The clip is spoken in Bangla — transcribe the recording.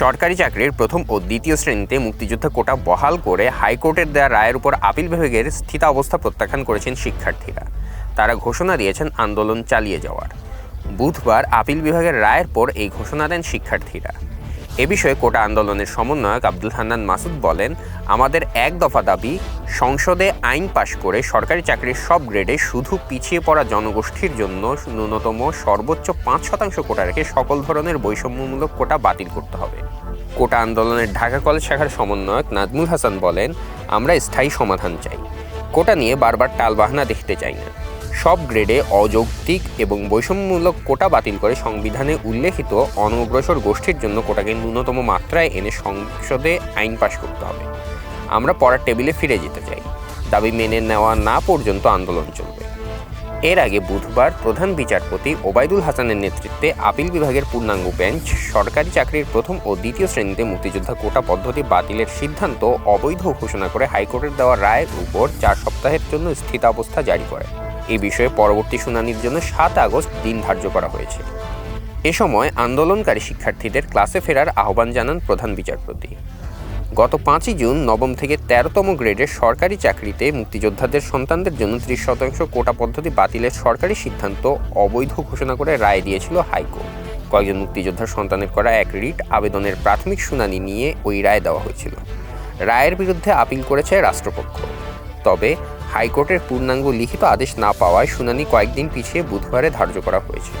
সরকারি চাকরির প্রথম ও দ্বিতীয় শ্রেণীতে মুক্তিযুদ্ধ কোটা বহাল করে হাইকোর্টের দেওয়া রায়ের উপর আপিল বিভাগের স্থিতাবস্থা প্রত্যাখ্যান করেছেন শিক্ষার্থীরা। তারা ঘোষণা দিয়েছেন আন্দোলন চালিয়ে যাওয়ার। বুধবার আপিল বিভাগের রায়ের পর এই ঘোষণা দেন শিক্ষার্থীরা। এ বিষয়ে কোটা আন্দোলনের সমন্বয়ক আব্দুল হান্নান মাসুদ বলেন, আমাদের এক দফা দাবি, সংসদে আইন পাশ করে সরকারি চাকরির সব গ্রেডে শুধু পিছিয়ে পড়া জনগোষ্ঠীর জন্য ন্যূনতম সর্বোচ্চ পাঁচ শতাংশ কোটা রেখে সকল ধরনের বৈষম্যমূলক কোটা বাতিল করতে হবে। কোটা আন্দোলনের ঢাকা কলেজ শাখার সমন্বয়ক নাজমুল হাসান বলেন, আমরা স্থায়ী সমাধান চাই। কোটা নিয়ে বারবার টালবাহানা দেখতে চাই না। সব গ্রেডে অযৌক্তিক এবং বৈষম্যমূলক কোটা বাতিল করে সংবিধানে উল্লেখিত অনগ্রসর গোষ্ঠীর জন্য কোটাকে ন্যূনতম মাত্রায় এনে সংসদে আইন পাশ করতে হবে। আমরা পড়ার টেবিলে ফিরে যেতে চাই। দাবি মেনে নেওয়া না পর্যন্ত আন্দোলন চলবে। এর আগে বুধবার প্রধান বিচারপতি ওবায়দুল হাসানের নেতৃত্বে আপিল বিভাগের পূর্ণাঙ্গ বেঞ্চ, সরকারি চাকরির প্রথম ও দ্বিতীয় শ্রেণীতে মুক্তিযোদ্ধা কোটা পদ্ধতি বাতিলের সিদ্ধান্ত অবৈধ ঘোষণা করে হাইকোর্টের দেওয়া রায়ের উপর চার সপ্তাহের জন্য স্থিতাবস্থা জারি করে। এ বিষয়ে পরবর্তী শুনানির জন্য সাত আগস্ট দিন ধার্য করা হয়েছে। এ সময় আন্দোলনকারী শিক্ষার্থীদের ক্লাসে ফেরার আহ্বান জানান প্রধান বিচারপতি। গত পাঁচই জুন নবম থেকে তেরোতম গ্রেডের সরকারি চাকরিতে মুক্তিযোদ্ধাদের সন্তানদের জন্য ত্রিশ শতাংশ কোটা পদ্ধতি বাতিলের সরকারি সিদ্ধান্ত অবৈধ ঘোষণা করে রায় দিয়েছিল হাইকোর্ট। কয়েকজন মুক্তিযোদ্ধার সন্তানের করা এক রিট আবেদনের প্রাথমিক শুনানি নিয়ে ওই রায় দেওয়া হয়েছিল। রায়ের বিরুদ্ধে আপিল করেছে রাষ্ট্রপক্ষ। তবে হাইকোর্টের পূর্ণাঙ্গ লিখিত আদেশ না পাওয়ায় শুনানি কয়েকদিন পিছিয়ে বুধবারে ধার্য করা হয়েছিল।